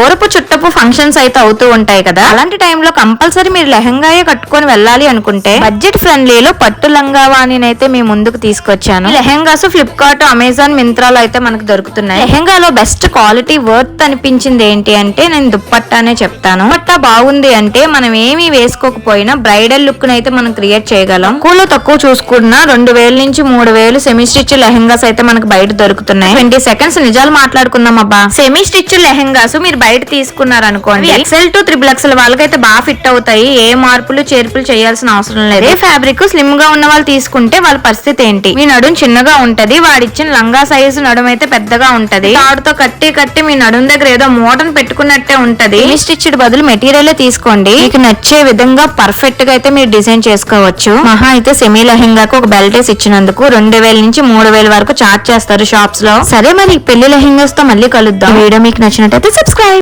உரப்பு சொற்கள் ఫంక్షన్స్ అయితే అవుతూ ఉంటాయి కదా? అలాంటి టైంలో కంపల్సరీ మీరు లెహంగాయే కట్టుకొని వెళ్ళాలి అనుకుంటే బడ్జెట్ ఫ్రెండ్లీలో పట్టు లంగావాణి అయితే మీ ముందుకు తీసుకొచ్చాను. లెహంగాస్ ఫ్లిప్కార్ట్ అమెజాన్ మింత్రాలో అయితే మనకు దొరుకుతున్నాయి. లెహంగాలో బెస్ట్ క్వాలిటీ వర్త్ అనిపించింది ఏంటి అంటే నేను దుప్పట్టానే చెప్తాను. దుప్పట్టా బాగుంది అంటే మనం ఏమీ వేసుకోకపోయినా బ్రైడల్ లుక్ అయితే మనం క్రియేట్ చేయగలం. కూలో తక్కువ చూసుకున్నా రెండు వేల నుంచి మూడు వేలు సెమీ స్టిచ్ లెహంగాస్ అయితే మనకు బయట దొరుకుతున్నాయి. ట్వంటీ సెకండ్స్ నిజాలు మాట్లాడుకుందాం అబ్బా. సెమీ స్టిచ్ లెహంగాస్ మీరు బయట తీసుకున్నారు అనుకోండి ఎక్సెల్ టు త్రిబుల్ ఎక్సెల్ వాళ్ళకైతే బాగా ఫిట్ అవుతాయి. ఏ మార్పులు చేర్పులు చేయాల్సిన అవసరం లేదు. ఏ ఫ్యాబ్రిక్ స్లిమ్గా ఉన్న వాళ్ళు తీసుకుంటే వాళ్ళ పరిస్థితి ఏంటి? మీ నడుం చిన్నగా ఉంటది వాడిచ్చిన లంగా సైజు నడుం అయితే పెద్దగా ఉంటది. తాడుతో కట్టి కట్టి మీ నడుం దగ్గర ఏదో మోడన్ పెట్టుకున్నట్టే ఉంటది. స్టిచ్డ్ బదులు మెటీరియల్ తీసుకోండి. మీకు నచ్చే విధంగా పర్ఫెక్ట్గా అయితే మీరు డిజైన్ చేసుకోవచ్చు. మహా అయితే సెమీ లెహంగాకు ఒక బెల్టేస్ ఇచ్చినందుకు రెండు వేల నుంచి మూడు వేల వరకు చార్జ్ చేస్తారు షాప్స్లో. సరే మరి పెళ్ళి లెహంగాస్తో మళ్ళీ కలుద్దాం. వీడియో మీకు నచ్చినట్టయితే సబ్స్క్రైబ్